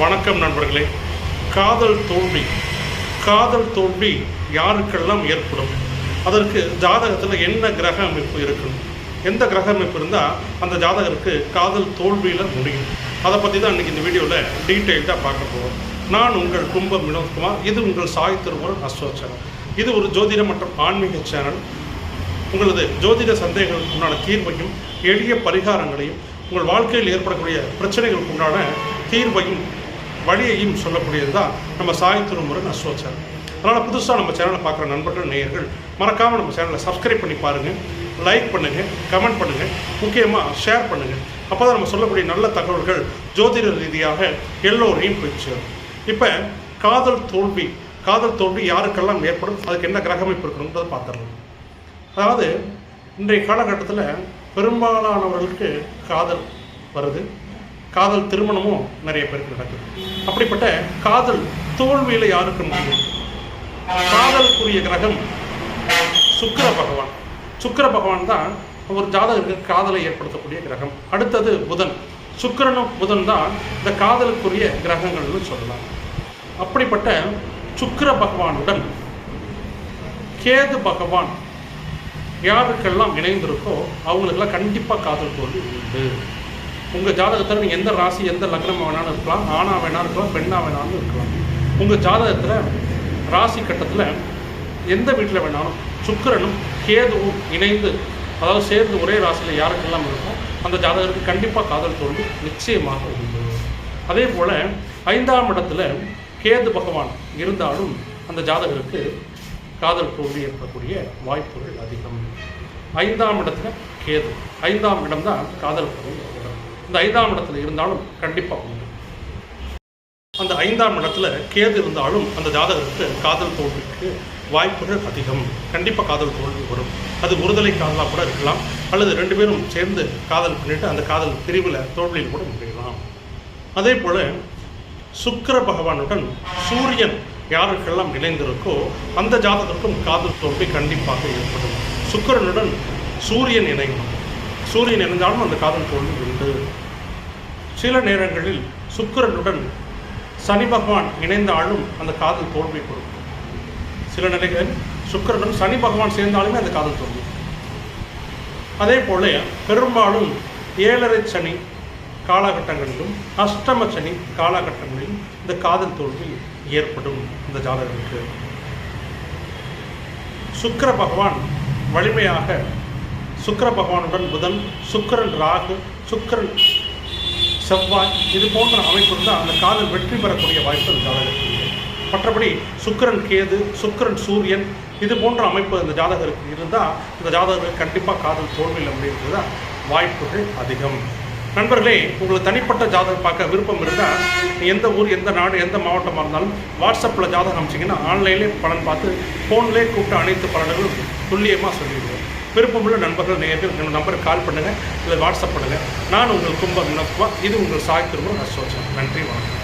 வணக்கம் நண்பர்களே. காதல் தோல்வி. காதல் தோல்வி யாருக்கெல்லாம் ஏற்படும்? அதற்கு ஜாதகத்தில் என்ன கிரக அமைப்பு இருக்கணும் எந்த கிரக அமைப்பு இருந்தால் அந்த ஜாதகருக்கு காதல் தோல்வியில் முடியும். அதை பற்றி தான் இன்றைக்கி இந்த வீடியோவில் டீட்டெயில்டாக பார்க்க போகிறோம் நான் உங்கள் கும்பம் வினோத்குமார். இது உங்கள் சாய் திருமுருகன் அஸ்வ சேனல் இது ஒரு ஜோதிட மற்றும் ஆன்மீக சேனல் உங்களது ஜோதிட சந்தேகங்களுக்கு உண்டான தீர்வையும் எளிய பரிகாரங்களையும் உங்கள் வாழ்க்கையில் ஏற்படக்கூடிய பிரச்சனைகளுக்கு உண்டான தீர்வையும் வழியையும் சொல்லக்கூடியது தான் நம்ம சாய் திருமுருகன் அஸ்வச்சர் அதனால் புதுசாக நம்ம சேனலை பார்க்குற நண்பர்கள் நேயர்கள் மறக்காமல் நம்ம சேனலை சப்ஸ்கிரைப் பண்ணி பாருங்கள் லைக் பண்ணுங்கள் கமெண்ட் பண்ணுங்கள் முக்கியமாக ஷேர் பண்ணுங்கள் அப்போ தான் நம்ம சொல்லக்கூடிய நல்ல தகவல்கள் ஜோதிட ரீதியாக எல்லோரையும் போய் சேரும் இப்போ காதல் தோல்வி காதல் தோல்வி யாருக்கெல்லாம் ஏற்படும் அதுக்கு என்ன கிரகமைப்பு இருக்கணுன்றதை பார்த்துடலாம். அதாவது இன்றைய காலகட்டத்தில் பெரும்பாலானவர்களுக்கு காதல் வருது. காதல் திருமணமும் நிறைய பேருக்கு நடக்குது. அப்படிப்பட்ட காதல் தோல்வியில் யாருக்கு முடியும்? காதலுக்குரிய கிரகம் சுக்கர பகவான். சுக்கர பகவான் தான் ஒரு ஜாதகருக்கு காதலை ஏற்படுத்தக்கூடிய கிரகம். அடுத்தது புதன். சுக்கிரனும் புதன் தான் இந்த காதலுக்குரிய கிரகங்கள்னு சொல்லலாம். அப்படிப்பட்ட சுக்கர பகவானுடன் கேது பகவான் யாருக்கெல்லாம் இணைந்திருக்கோ அவங்களுக்கெல்லாம் கண்டிப்பாக காதல் தோல்வி உண்டு. உங்கள் ஜாதகத்தில் நீங்கள் எந்த ராசி எந்த லக்னம் வேணாலும் இருக்கலாம். ஆணாக வேணாலும் இருக்கலாம் பெண்ணாக வேணாலும் இருக்கலாம். உங்கள் ஜாதகத்தில் ராசி கட்டத்தில் எந்த வீட்டில் வேணாலும் சுக்கிரனும் கேதுவும் இணைந்து அதாவது சேர்ந்து ஒரே ராசியில் யாருக்கெல்லாம் இருக்கோ அந்த ஜாதகருக்கு கண்டிப்பாக காதல் தோல்வி நிச்சயமாக உண்டு. அதே போல் ஐந்தாம் இடத்துல கேது பகவான் இருந்தாலும் அந்த ஜாதகருக்கு காதல் தோல்வி ஏற்படக்கூடிய வாய்ப்புகள் அதிகம். ஐந்தாம் இடத்துல கேது. ஐந்தாம் இடம் தான் காதல் தோல்வி இந்த ஐந்தாம் இடத்துல இருந்தாலும் கண்டிப்பாக உண்டு. அந்த ஐந்தாம் இடத்துல கேது இருந்தாலும் அந்த ஜாதகருக்கு காதல் தோல்விக்கு வாய்ப்புகள் அதிகம். கண்டிப்பாக காதல் தோல்வி வரும். அது ஒருதலை காதலாக கூட இருக்கலாம். அல்லது ரெண்டு பேரும் சேர்ந்து காதல் பண்ணிட்டு அந்த காதல் பிரிவில் தோல்வியில் கூட முடியலாம் அதே போல் சுக்கர பகவானுடன் சூரியன் யாருக்கெல்லாம் இணைந்திருக்கோ அந்த ஜாதகத்துக்கும் காதல் தோல்வி கண்டிப்பாக ஏற்படும். சுக்கிரனுடன் சூரியன் இணையும் சூரியன் இணைந்தாலும் அந்த காதல் தோல்வி உண்டு. சில நேரங்களில் சுக்கரனுடன் சனி பகவான் இணைந்தாலும் அந்த காதல் தோல்வி கொடுக்கும். சில நிலைகளில் சுக்கரனும் சனி பகவான் சேர்ந்தாலுமே அந்த காதல் தோல்வி. அதே போல பெரும்பாலும் ஏழரை சனி காலகட்டங்களிலும் அஷ்டம சனி காலகட்டங்களிலும் இந்த காதல் தோல்வி ஏற்படும் இந்த ஜாதகருக்கு. சுக்கர பகவான் வலிமையாக சுக்கிர பகவானுடன் புதன் சுக்கரன் ராகு சுக்கரன் செவ்வாய் இது போன்ற அமைப்பு இருந்தால் அந்த காதல் வெற்றி பெறக்கூடிய வாய்ப்பு அந்த ஜாதகருக்கு மற்றபடி சுக்கரன் கேது சுக்கரன் சூரியன் இது போன்ற அமைப்பு இந்த ஜாதகருக்கு இருந்தால் இந்த ஜாதகருக்கு கண்டிப்பாக காதல் தோல்வியில் முடியுறது தான் வாய்ப்புகள் அதிகம். நண்பர்களே உங்களுக்கு தனிப்பட்ட ஜாதகம் பார்க்க விருப்பம் இருந்தால் எந்த ஊர் எந்த நாடு எந்த மாவட்டமாக இருந்தாலும் வாட்ஸ்அப்பில் ஜாதகம் அமைச்சிங்கன்னா ஆன்லைன்லேயே பலன் பார்த்து ஃபோன்லேயே கூப்பிட்டு அனைத்து பலன்களும் துல்லியமாக சொல்லிடுவோம். விருப்பமுள்ள நண்பர்கள் நேர்கள் என்னோட நம்பருக்கு கால் பண்ணுங்கள் இல்லை வாட்ஸ்அப் பண்ணுங்கள் நான் உங்கள் கும்பம் வினோத்குமார் இது உங்கள் சாய் திரும்ப அசோசன் நன்றி வணக்கம்.